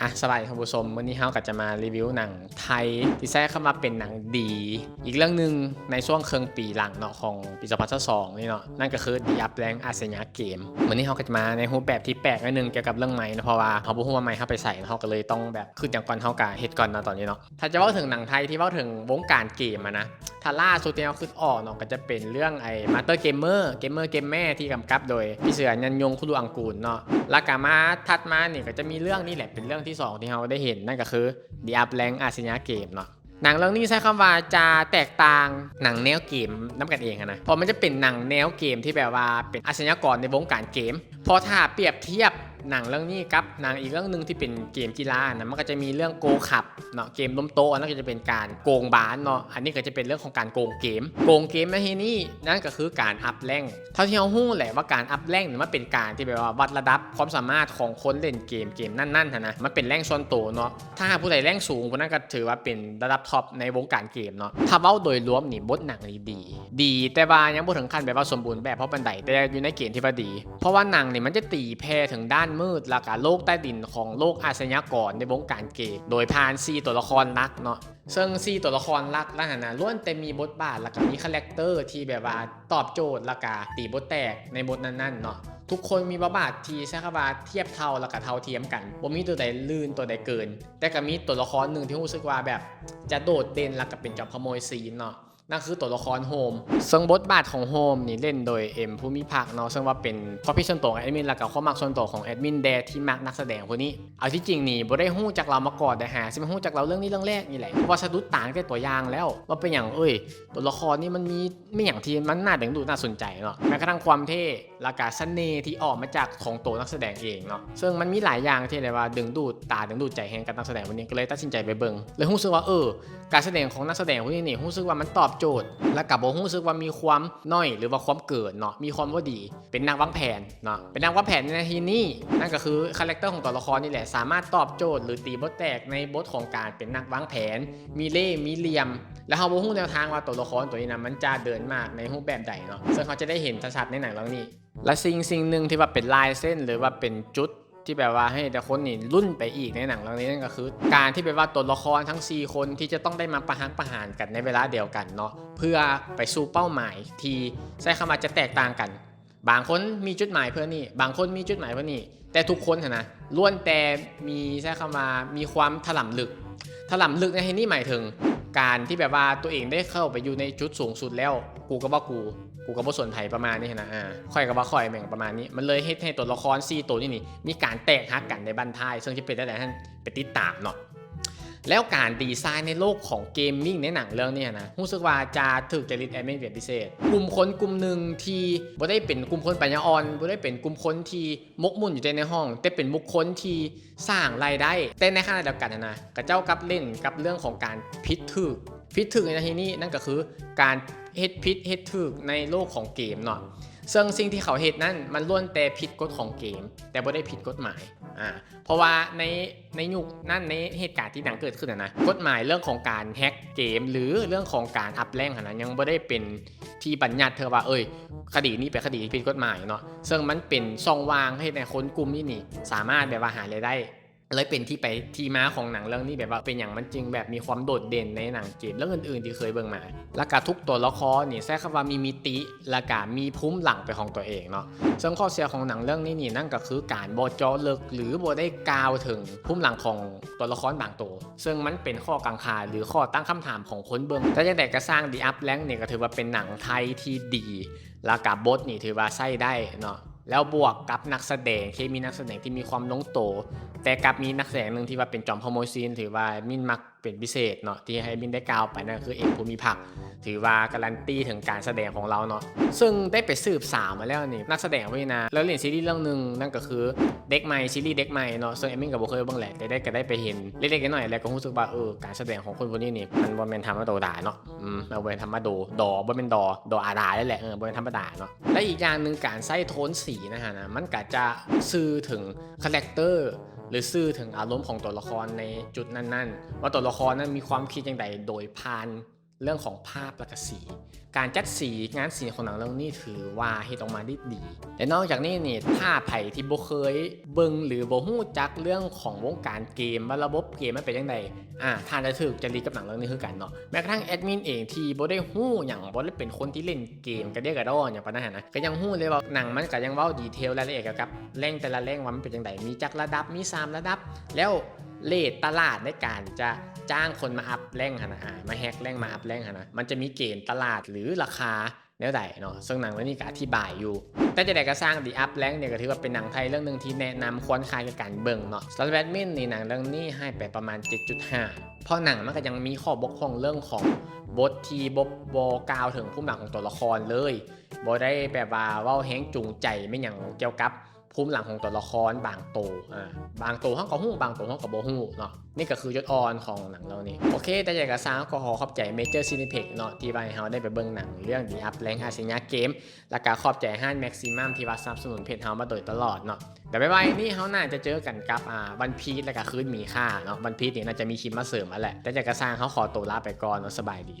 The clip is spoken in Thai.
อะสวัสดีท่านผู้ชมวันนี้เฮาก็จะมารีวิวหนังไทย ที่แทรกเข้ามาเป็นหนังดี อีกเรื่องหนึ่งในช่วงเครึ่งปีหลังเนาะของปี2022นี่เนาะนั่นก็คือดีอัพแรงอาสยาเกมวันนี้เฮาก็จะมาในรูปแบบที่แปลกนิดนึงเกี่ยวกับเรื่องไม้นะเพราะว่าเฮาบ่ฮู้ว่าไม้เฮาไปใส่เฮาก็เลยต้องแบบคืออย่างก่อนเฮากะเฮ็ดก่อนเนาะตอนนี้เนาะถ้าจะเว้าถึงหนังไทยที่เว้าถึงวงการเกมอะนะาล่าสุดที่เราคิดออกเนาะก็จะเป็นเรื่องไอ้มาสเตอร์เกมเมอร์เกมเมอร์เกมแม่ที่กำกับโดยพี่เสือยันยงคุรุอังกูลเนาะแล้วก็มาถัดมาเนี่ยก็จะมีเรื่องนี้แหละเป็นเรื่องที่ 2 ที่เราได้เห็นนั่นก็คือดีอัพแรงอาสยาเกมเนาะหนังเรื่องนี้ใช้คำว่าจะแตกต่างหนังแนวเกมน้ำกันเองนะเพราะมันจะเป็นหนังแนวเกมที่แบบว่าเป็นอาชญากรในวงการเกม พอถ้าเปรียบเทียบ หนังเรื่องนี้กับหนังอีกเรื่องหนึ่งที่เป็นเกมกีฬานะมันก็จะมีเรื่องโกขับเนาะเกมล้มโต๊ะนั่นก็จะเป็นการโกงบานเนาะอันนี้ก็จะเป็นเรื่องของการโกงเกม โกงเกมในที่นี้นั่นก็คือการอัพแรงเท่าที่เราหู้แหละว่าการอัพแรงเนี่ยมันเป็นการที่แบบว่าวัดระดับความสามารถของคนเล่นเกมเกมนั่นๆนะนะมันเป็นแรงส่วนโตเนาะถ้าผู้ใดแรงสูงคนนั้นก็ถือว่าเป็นระดับท็อปในวงการเกมเนาะถ้าเว้าโดยรวมนี่บทหนังดี ดีแต่ว่ายังบ่ถึงขั้นแบบว่าสมบูรณ์แบบเพราะบันไดแต่อยู่ในเกณฑ์ที่ว่าดี เพราะว่าหนังนี่มันจะตีแพร่ถึงด้านมืดและการโลกใต้ดินของโลกอาชญากรในวงการเกมโดยผ่านซีตัวละครลักเนาะซึ่งซีตัวละครลักแล้วนะล้วนแต่มีบทบาทแล้วก็มีคาแรคเตอร์ที่แบบว่าตอบโจทย์แล้วก็ตีบทแตกในบทนั้นๆเนาะทุกคนมีบทบาทที่ใช้คำว่าเทียบเท่าแล้วก็เท่าเทียมกันบ่มีตัวใดลื่นตัวใดเกิน แต่ก็มีตัวละครหนึ่งที่รู้สึกว่าแบบจะโดดเด่นแล้วก็เป็นจอมขโมยซีนเนาะ นั่นคือตัวละครโฮมซึ่งบทบาทของโฮมนี่เล่นโดยเอ็มภูมิภาคเนาะซึ่งว่าเป็นความพิดส่วนตัวของแอดมินแล้วก็ความมักส่วนตัวของแอดมินแดที่มักนักแสดงคนนี้ เอาที่จริงนี่บ่ได้ฮู้จากเรามาก่อนแต่หาสิมาฮู้จากเราเรื่องนี้เรื่องแรกนี่แหละว่าสะดุดตางแต่ตัวอย่างแล้วว่าเป็นอย่างเอ้ย ตัวละครนี่มันมีไม่อย่างที่มันน่าดึงดูดน่าสนใจเนาะแม้กระทั่งความเท่และการเสน่ห์ที่ออกมาจากของตัวนักแสดงเองเนาะซึ่งมันมีหลายอย่างที่เลยว่าดึงดูดตาดึงดูดใจแห่งกับนักแสดงคนนี้ก็เลยตัดสินใจไปเบิ่งเลยรู้สึกว่าเออการแสดงของนักแสดงคนนี้นี่รู้สึกว่ามันตอบโจทย์ และกับผมรู้สึกว่ามีความน้อยหรือว่าความเกินเนาะมีความว่าดี เป็นนักวางแผนเนาะเป็นนักวางแผนในที่นี้นั่นก็คือคาแรคเตอร์ของตัวละครนี่แหละสามารถตอบโจทย์ หรือตีบทแตกในบทของการเป็นนักวางแผน มีเล่มีเหลี่ยม แล้วเขาบอกหูแนวทางว่าตัวละครตัวนี้นะมันจะเดินมากในรูปแบบใดเนาะซึ่งเขาจะได้เห็นชัดๆในหนังเรื่องนี้ และสิ่งสิ่งหนึ่งที่ว่าเป็นลายเส้นหรือว่าเป็นจุด ที่แบบว่าให้แต่คนนี่รุ่นไปอีกในหนังเรื่องนี้นั่นก็คือ การที่แบบว่าตัวละครทั้ง 4 คนที่จะต้องได้มาประหักประหารกันในเวลาเดียวกันเนาะเพื่อไปสู่เป้าหมายที่ใช้คำว่าจะแตกต่างกัน บางคนมีจุดหมายเพื่อนี่ บางคนมีจุดหมายเพื่อนี่ แต่ทุกคนนะล้วนแต่มีใช้คำว่ามีความถล่ำลึก ถล่ำลึกในที่นี่หมายถึง การที่แบบว่าตัวเองได้เข้าไปอยู่ในจุดสูงสุดแล้วกูก็ว่ากู กูก็บ่สนไผประมาณนี้นะอ่าค่อยก็ว่าค่อยแม่งประมาณนี้ มันเลยเฮ็ดให้ตัวละคร4ตัวนี่นี่ มีการแตกหักกันในบันทาย ซึ่งที่เป็นได้แต่ท่านไปติดตามเนาะแล้วการดีไซน์ในโลกของเกมมิ่งในหนังเรื่องนี้นะรู้สึกว่าจะถูกจริตแอดมินเป็นพิเศษ กลุ่มคนกลุ่มหนึ่งที่บ่ได้เป็นกลุ่มคนปัญญาอ่อนบ่ได้เป็นกลุ่มคนที่มกมุ่นอยู่แต่ในห้อง แต่เป็นบุคคลที่สร้างรายได้ แต่ในขณะเดียวกันนะกับเจ้ากับเล่นกับเรื่องของการพิษถึกพิษถึกในที่นี้นั่นก็คือการ เฮ็ดพิษเฮ็ดถึกในโลกของเกมเนาะซึ่งสิ่งที่เขาเฮ็ดนั่นมันล้วนแต่ผิดกฎของเกม แต่บ่ได้ผิดกฎหมายอ่าเพราะว่าในในยุคนั่นในเหตุการณ์ที่ดังเกิดขึ้นนะนะกฎหมายเรื่องของการแฮ็กเกม หรือเรื่องของการอัพแรงขนาดนั้นยังบ่ได้เป็นที่บัญญัติเธอว่าเอ้ยคดีนี้เป็นคดีที่ผิดกฎหมายเนาะซึ่งมันเป็นช่องว่างให้ในคนกลุ่มนี้นี่สามารถแบบว่าหารายได้ เลยเป็นที่ไปที่มาของหนังเรื่องนี้แบบว่าเป็นอย่างมันจึงแบบมีความโดดเด่นในหนังเกมเรื่องอื่นๆที่เคยเบิ่งมา แล้วก็ทุกตัวละครนี่แทรกคำว่ามีมิติและก็มีภูมิหลังไปของตัวเองเนาะซึ่งข้อเสียของหนังเรื่องนี้นี่นั่นก็คือการบอจาะลึกหรือบ่ได้กาวถึงภูมิหลังของตัวละครบางตัว ซึ่งมันเป็นข้อกังขาหรือข้อตั้งคำถามของคนเบิ่งแต่ยังแต่ก็สร้างดีอัพแลงเนี่ยก็ถือว่าเป็นหนังไทยที่ดี แล้วกับบทนี่ถือว่าใช้ได้เนาะ แล้วบวกกับนักแสดงเคมีนักแสดงที่มีความลงโต แต่กับมีนักแสดงหนึ่งที่ว่าเป็นจอมพโมยซีนถือว่ามินมัก เป็นพิเศษเนาะที่ให้มินได้กล่าวไปนั่นคือเอกภูมิพักถือว่าการันตีถึงการแสดงของเราเนาะซึ่งได้ไปสืบสาวมาแล้วนี่นักแสดงไว้นะแล้วเล่นซีรีส์เรื่องหนึ่งนั่นก็คือเด็กใหม่ซีรีส์เด็กใหม่เนาะซึ่งเอมมินกับโบเคยบ้างแหละแต่ได้ก็ได้ไปเห็นเล็กๆน้อยๆแล้วก็รู้สึกว่าเออการแสดงของคนคนนี้นี่มันบ่แม่นธรรมดาเนาะอืมมันบ่แมนธรรมดาดอบ่แม่นดอดออาดาได้แหละเออบ่แม่นธรรมดาเนาะและอีกอย่างหนึ่งการใส่โทนสีนะฮะนะมันก็จะสื่อถึงคาแรคเตอร์ หรือสื่อถึงอารมณ์ของตัวละครในจุดนั้นๆ ว่าตัวละครนั้นมีความคิดอย่างไรโดยผ่าน เรื่องของภาพและก็สี การจัดสีงานสีของหนังเรื่องนี้ถือว่าเฮ็ดออกมาได้ดีแต่นอกจากนี้นี่ถ้าไผที่บ่เคยเบิ่งหรือบ่ฮู้จักเรื่องของวงการเกมว่าระบบเกมมันเป็นจังไดอ่าท่านจะถูกจริตกับหนังเรื่องนี้คือกันเนาะแม้กระทั่งแอดมินเองที่บ่ได้ฮู้หยังบ่ได้เป็นคนที่เล่นเกมกระเดียกระดออย่างปานนั้นนะก็ยังฮู้เลยว่าหนังมันก็ยังเว้าดีเทลรายละเอียดเกี่ยวกับแรงแต่ละแรงว่ามันเป็นจังไดมีจักระดับมีสามระดับ แล้ว เลทตลาดในการจะจ้างคนมาอัพแรงหนนะมาแฮกแรงมาอัพแรงหนนะมันจะมีเกณฑ์ตลาดหรือราคาแนวใดเนาะซึ่งหนังเรื่องนี้ก็อธิบายอยู่ แต่จะได้ก็สร้างดีอัพแรงเนี่ยก็ถือว่าเป็นหนังไทยเรื่องหนึ่งที่แนะนำควรคายกับการเบิ่งเนาะสำหรับแมินนี่หนังเรื่องนี้ให้ไปประมาณ 7.5 เพราะหนังมันก็ยังมีข้อบกพร่องเรื่องของบทที่บบบกล่าวถึงผู้หลักของตัวละครเลยบได้แบบว่าเว่าแห้งจูงใจไม่อย่างเกี่ยวกับ ภูมิหลังของตัวละครบางโตอ่าบางโตห้องกับหู้บางโตห้องกับโบหู้เนาะนี่ก็คือจุดอ่อนของหนังเรานี่โอเค แต่อย่างกระซ้างก็ขอขอบใจเมเจอร์ซีนิเพ็กเนาะที่ว่าให้เราได้ไปเบิ่งหนังเรื่องดีอัพแรงอาเซียเกมแล้วก็ขอบใจห้านแม็กซิมัมที่ว่าสนับสนุนเพจเฮามาโดยตลอดเนาะแต่บ๊ายบายนี่เฮาน่าจะเจอกันกับอ่าวันพีชแล้วก็คืนมีค่าเนาะวันพีชนี่น่าจะมีคลิปมาเสริมมาแหละแต่จากกระซ้างเขาขอตัวลาไปก่อนเนาะสบายดี